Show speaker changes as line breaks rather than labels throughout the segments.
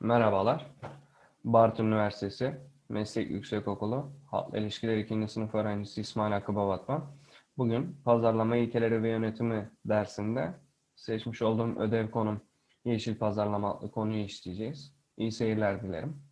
Merhabalar. Bartın Üniversitesi Meslek Yüksekokulu Halkla İlişkiler 2. sınıf öğrencisi İsmail Hakkı Babatman. Bugün pazarlama ilkeleri ve yönetimi dersinde seçmiş olduğum ödev konum yeşil pazarlama adlı konuyu işleyeceğiz. İyi seyirler dilerim.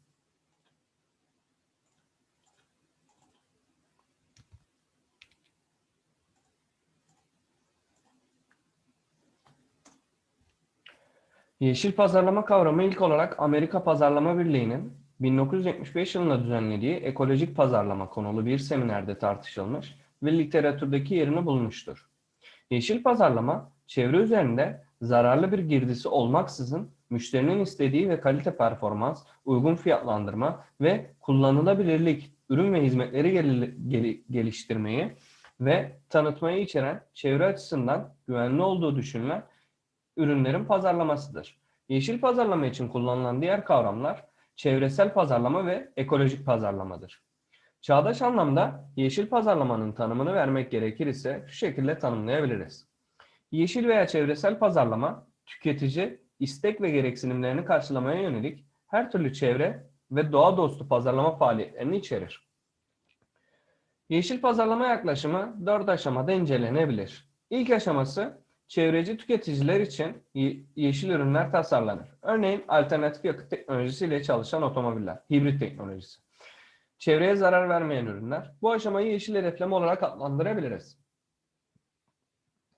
Yeşil pazarlama kavramı ilk olarak Amerika Pazarlama Birliği'nin 1975 yılında düzenlediği ekolojik pazarlama konulu bir seminerde tartışılmış ve literatürdeki yerini bulmuştur. Yeşil pazarlama, çevre üzerinde zararlı bir girdisi olmaksızın müşterinin istediği ve kalite performans, uygun fiyatlandırma ve kullanılabilirlik ürün ve hizmetleri gel- gel- geliştirmeyi ve tanıtmayı içeren çevre açısından güvenli olduğu düşünülen ürünlerin pazarlamasıdır. Yeşil pazarlama için kullanılan diğer kavramlar çevresel pazarlama ve ekolojik pazarlamadır. Çağdaş anlamda yeşil pazarlamanın tanımını vermek gerekir ise şu şekilde tanımlayabiliriz. Yeşil veya çevresel pazarlama, tüketici istek ve gereksinimlerini karşılamaya yönelik her türlü çevre ve doğa dostu pazarlama faaliyetlerini içerir. Yeşil pazarlama yaklaşımı dört aşamada incelenebilir. İlk aşaması çevreci tüketiciler için ye- yeşil ürünler tasarlanır. Örneğin alternatif yakıt teknolojisiyle çalışan otomobiller, hibrit teknolojisi. Çevreye zarar vermeyen ürünler. Bu aşamayı yeşil hedefleme olarak adlandırabiliriz.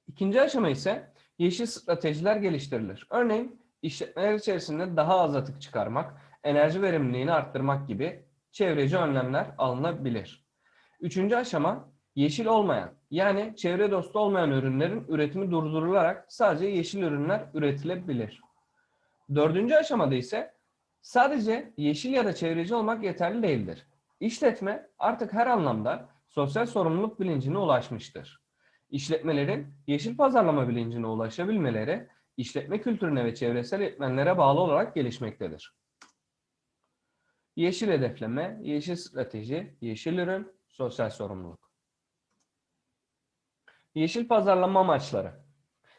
İkinci aşama ise yeşil stratejiler geliştirilir. Örneğin işletmeler içerisinde daha az atık çıkarmak, enerji verimliliğini arttırmak gibi çevreci önlemler alınabilir. Üçüncü aşama yeşil olmayan yani çevre dostu olmayan ürünlerin üretimi durdurularak sadece yeşil ürünler üretilebilir. Dördüncü aşamada ise sadece yeşil ya da çevreci olmak yeterli değildir. İşletme artık her anlamda sosyal sorumluluk bilincine ulaşmıştır. İşletmelerin yeşil pazarlama bilincine ulaşabilmeleri işletme kültürüne ve çevresel etmenlere bağlı olarak gelişmektedir. Yeşil hedefleme, yeşil strateji, yeşil ürün, sosyal sorumluluk. Yeşil pazarlama amaçları.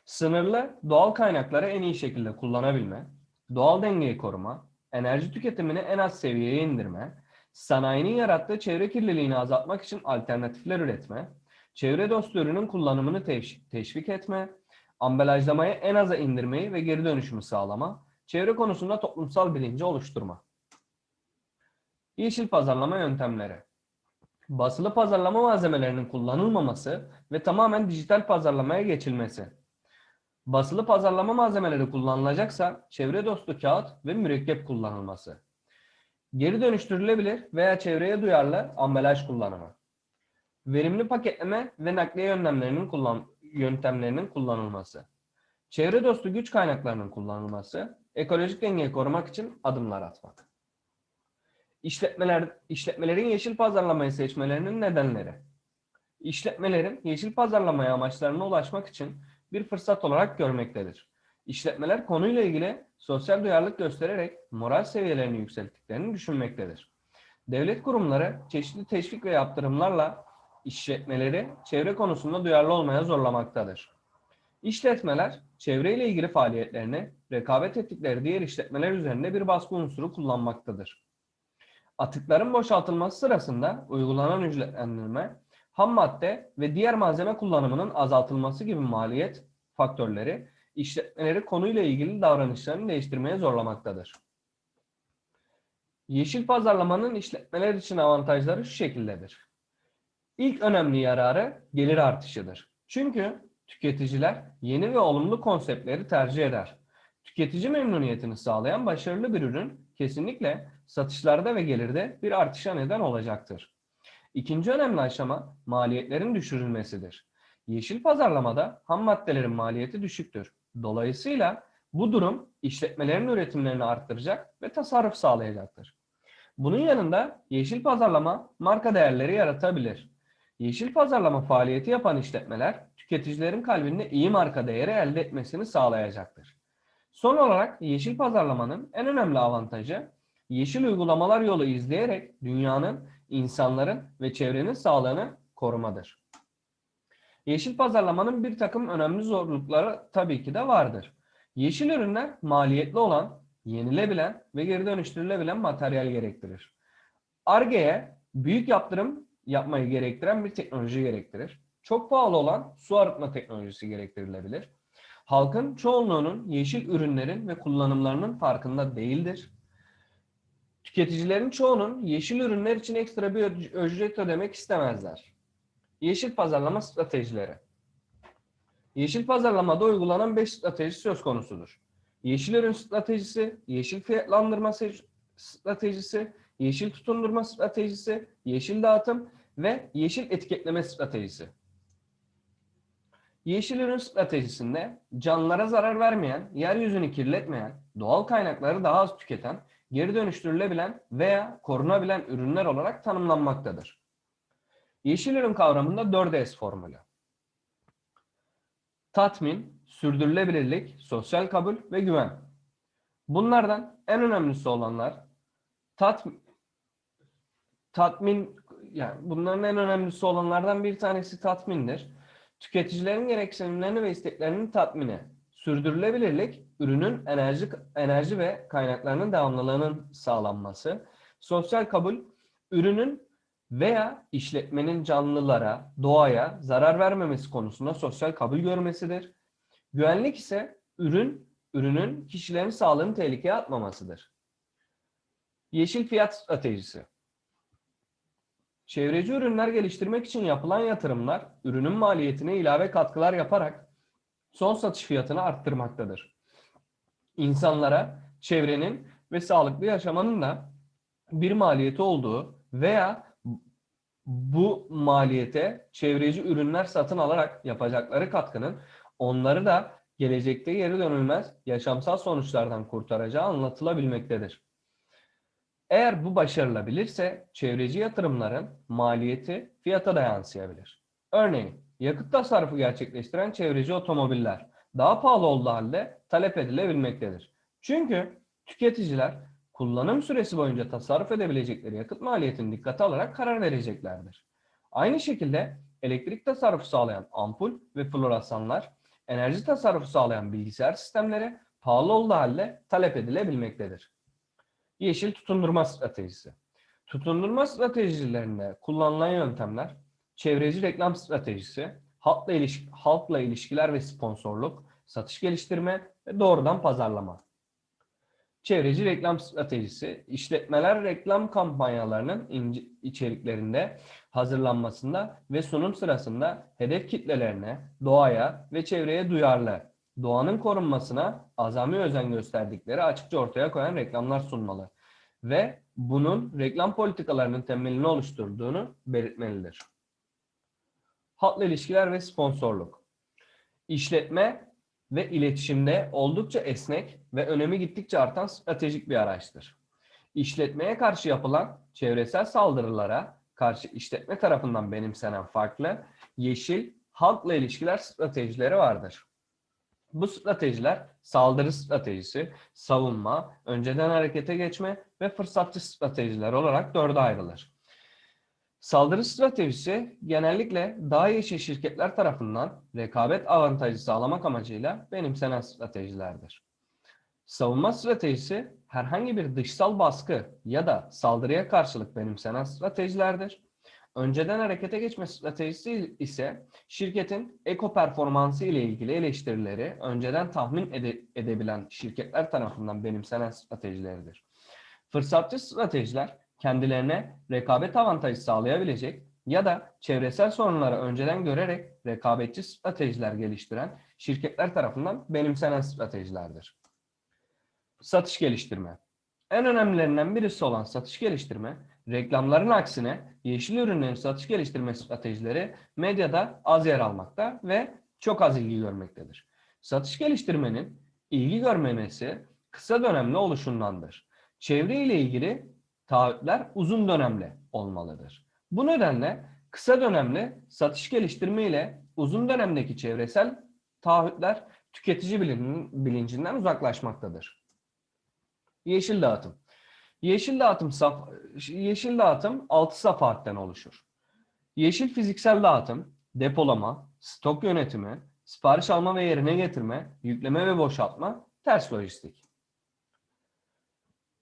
Sınırlı doğal kaynakları en iyi şekilde kullanabilme, doğal dengeyi koruma, enerji tüketimini en az seviyeye indirme, sanayinin yarattığı çevre kirliliğini azaltmak için alternatifler üretme, çevre dostu ürünün kullanımını teşvik, etme, ambalajlamayı en aza indirmeyi ve geri dönüşümü sağlama, çevre konusunda toplumsal bilinci oluşturma. Yeşil pazarlama yöntemleri. Basılı pazarlama malzemelerinin kullanılmaması ve tamamen dijital pazarlamaya geçilmesi. Basılı pazarlama malzemeleri kullanılacaksa çevre dostu kağıt ve mürekkep kullanılması. Geri dönüştürülebilir veya çevreye duyarlı ambalaj kullanımı. Verimli paketleme ve nakliye yöntemlerinin kullan yöntemlerinin kullanılması. Çevre dostu güç kaynaklarının kullanılması, ekolojik dengeyi korumak için adımlar atmak. İşletmeler, işletmelerin yeşil pazarlamayı seçmelerinin nedenleri. İşletmelerin yeşil pazarlamaya amaçlarına ulaşmak için bir fırsat olarak görmektedir. İşletmeler konuyla ilgili sosyal duyarlılık göstererek moral seviyelerini yükselttiklerini düşünmektedir. Devlet kurumları çeşitli teşvik ve yaptırımlarla işletmeleri çevre konusunda duyarlı olmaya zorlamaktadır. İşletmeler çevreyle ilgili faaliyetlerini rekabet ettikleri diğer işletmeler üzerinde bir baskı unsuru kullanmaktadır. Atıkların boşaltılması sırasında uygulanan ücretlendirme, ham madde ve diğer malzeme kullanımının azaltılması gibi maliyet faktörleri işletmeleri konuyla ilgili davranışlarını değiştirmeye zorlamaktadır. Yeşil pazarlamanın işletmeler için avantajları şu şekildedir. İlk önemli yararı gelir artışıdır. Çünkü tüketiciler yeni ve olumlu konseptleri tercih eder. Tüketici memnuniyetini sağlayan başarılı bir ürün kesinlikle satışlarda ve gelirde bir artışa neden olacaktır. İkinci önemli aşama maliyetlerin düşürülmesidir. Yeşil pazarlamada ham maddelerin maliyeti düşüktür. Dolayısıyla bu durum işletmelerin üretimlerini arttıracak ve tasarruf sağlayacaktır. Bunun yanında yeşil pazarlama marka değerleri yaratabilir. Yeşil pazarlama faaliyeti yapan işletmeler tüketicilerin kalbinde iyi marka değeri elde etmesini sağlayacaktır. Son olarak yeşil pazarlamanın en önemli avantajı yeşil uygulamalar yolu izleyerek dünyanın, insanların ve çevrenin sağlığını korumadır. Yeşil pazarlamanın bir takım önemli zorlukları tabii ki de vardır. Yeşil ürünler maliyetli olan yenilebilen ve geri dönüştürülebilen materyal gerektirir. Arge'ye büyük yaptırım yapmayı gerektiren bir teknoloji gerektirir. Çok pahalı olan su arıtma teknolojisi gerektirilebilir. Halkın çoğunluğunun yeşil ürünlerin ve kullanımlarının farkında değildir. Tüketicilerin çoğunun yeşil ürünler için ekstra bir ücret ödemek istemezler. Yeşil pazarlama stratejileri. Yeşil pazarlamada uygulanan 5 strateji söz konusudur. Yeşil ürün stratejisi, yeşil fiyatlandırma stratejisi, yeşil tutundurma stratejisi, yeşil dağıtım ve yeşil etiketleme stratejisi. Yeşil ürün stratejisinde canlılara zarar vermeyen, yeryüzünü kirletmeyen, doğal kaynakları daha az tüketen, geri dönüştürülebilen veya korunabilen ürünler olarak tanımlanmaktadır. Yeşil ürün kavramında 4S formülü. Tatmin, sürdürülebilirlik, sosyal kabul ve güven. Bunlardan en önemlisi olanlar tat, tatmin yani bunların en önemlisi olanlardan bir tanesi tatmindir. Tüketicilerin gereksinimlerini ve isteklerini tatmini, sürdürülebilirlik, ürünün enerji enerji ve kaynaklarının devamlılığının sağlanması, sosyal kabul, ürünün veya işletmenin canlılara, doğaya zarar vermemesi konusunda sosyal kabul görmesidir. Güvenlik ise ürün, ürünün kişilerin sağlığını tehlikeye atmamasıdır. Yeşil fiyat stratejisi. Çevreci ürünler geliştirmek için yapılan yatırımlar, ürünün maliyetine ilave katkılar yaparak son satış fiyatını arttırmaktadır. İnsanlara çevrenin ve sağlıklı yaşamanın da bir maliyeti olduğu veya bu maliyete çevreci ürünler satın alarak yapacakları katkının onları da gelecekte geri dönülmez yaşamsal sonuçlardan kurtaracağı anlatılabilmektedir. Eğer bu başarılabilirse çevreci yatırımların maliyeti fiyata da yansıyabilir. Örneğin yakıt tasarrufu gerçekleştiren çevreci otomobiller daha pahalı olduğu halde talep edilebilmektedir. Çünkü tüketiciler kullanım süresi boyunca tasarruf edebilecekleri yakıt maliyetini dikkate alarak karar vereceklerdir. Aynı şekilde elektrik tasarrufu sağlayan ampul ve floresanlar, enerji tasarrufu sağlayan bilgisayar sistemleri pahalı olduğu halde talep edilebilmektedir. Yeşil tutundurma stratejisi. Tutundurma stratejilerinde kullanılan yöntemler çevreci reklam stratejisi, halkla, iliş halkla ilişkiler ve sponsorluk, satış geliştirme doğrudan pazarlama. Çevreci reklam stratejisi, işletmeler reklam kampanyalarının içeriklerinde hazırlanmasında ve sunum sırasında hedef kitlelerine, doğaya ve çevreye duyarlı, doğanın korunmasına azami özen gösterdikleri açıkça ortaya koyan reklamlar sunmalı ve bunun reklam politikalarının temelini oluşturduğunu belirtmelidir. Halkla ilişkiler ve sponsorluk. İşletme ve iletişimde oldukça esnek ve önemi gittikçe artan stratejik bir araçtır. İşletmeye karşı yapılan çevresel saldırılara karşı işletme tarafından benimsenen farklı yeşil halkla ilişkiler stratejileri vardır. Bu stratejiler saldırı stratejisi, savunma, önceden harekete geçme ve fırsatçı stratejiler olarak dörde ayrılır. Saldırı stratejisi genellikle daha yeşil şirketler tarafından rekabet avantajı sağlamak amacıyla benimsenen stratejilerdir. Savunma stratejisi herhangi bir dışsal baskı ya da saldırıya karşılık benimsenen stratejilerdir. Önceden harekete geçme stratejisi ise şirketin eko performansı ile ilgili eleştirileri önceden tahmin ede- edebilen şirketler tarafından benimsenen stratejileridir. Fırsatçı stratejiler kendilerine rekabet avantajı sağlayabilecek ya da çevresel sorunları önceden görerek rekabetçi stratejiler geliştiren şirketler tarafından benimsenen stratejilerdir. Satış geliştirme. En önemlilerinden birisi olan satış geliştirme, reklamların aksine yeşil ürünlerin satış geliştirme stratejileri medyada az yer almakta ve çok az ilgi görmektedir. Satış geliştirmenin ilgi görmemesi kısa dönemli oluşundandır. Çevre ile ilgili taahhütler uzun dönemli olmalıdır. Bu nedenle kısa dönemli satış geliştirme ile uzun dönemdeki çevresel taahhütler tüketici bilin- bilincinden uzaklaşmaktadır. Yeşil dağıtım. Yeşil dağıtım saf yeşil dağıtım 6 safhatten oluşur. Yeşil fiziksel dağıtım, depolama, stok yönetimi, sipariş alma ve yerine getirme, yükleme ve boşaltma, ters lojistik.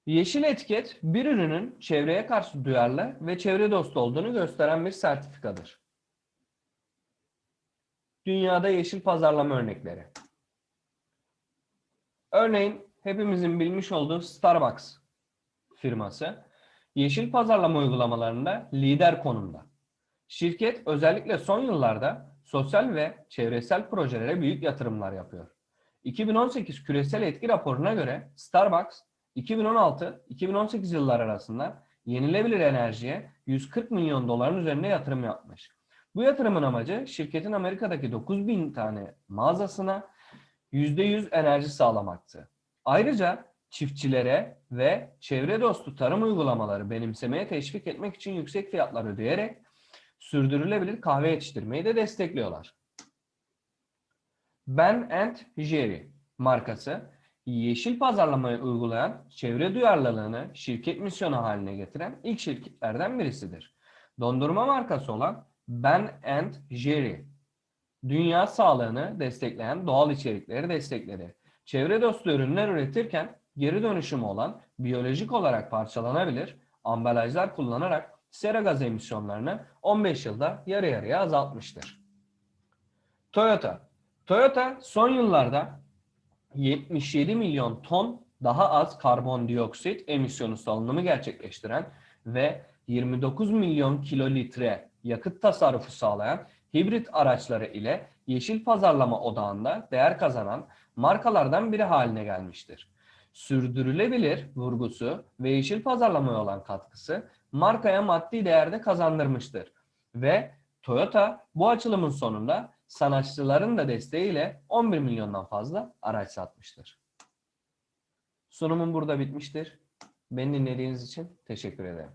Yeşil etiket bir ürünün çevreye karşı duyarlı ve çevre dostu olduğunu gösteren bir sertifikadır. Dünyada yeşil pazarlama örnekleri. Örneğin hepimizin bilmiş olduğu Starbucks firması yeşil pazarlama uygulamalarında lider konumda. Şirket özellikle son yıllarda sosyal ve çevresel projelere büyük yatırımlar yapıyor. 2018 küresel etki raporuna göre Starbucks 2016-2018 yılları arasında yenilebilir enerjiye 140 milyon doların üzerinde yatırım yapmış. Bu yatırımın amacı şirketin Amerika'daki 9000 tane mağazasına %100 enerji sağlamaktı. Ayrıca çiftçilere ve çevre dostu tarım uygulamaları benimsemeye teşvik etmek için yüksek fiyatlar ödeyerek sürdürülebilir kahve yetiştirmeyi de destekliyorlar. Ben Jerry markası yeşil pazarlamayı uygulayan çevre duyarlılığını şirket misyonu haline getiren ilk şirketlerden birisidir. Dondurma markası olan Ben Jerry dünya sağlığını destekleyen doğal içerikleri destekledi. Çevre dostu ürünler üretirken geri dönüşümü olan biyolojik olarak parçalanabilir ambalajlar kullanarak sera gaz emisyonlarını 15 yılda yarı yarıya azaltmıştır. Toyota Toyota son yıllarda 77 milyon ton daha az karbondioksit emisyonu salınımı gerçekleştiren ve 29 milyon kilolitre yakıt tasarrufu sağlayan hibrit araçları ile yeşil pazarlama odağında değer kazanan markalardan biri haline gelmiştir. Sürdürülebilir vurgusu ve yeşil pazarlamaya olan katkısı markaya maddi değerde kazandırmıştır. Ve Toyota bu açılımın sonunda sanatçıların da desteğiyle 11 milyondan fazla araç satmıştır. Sunumum burada bitmiştir. Beni dinlediğiniz için teşekkür ederim.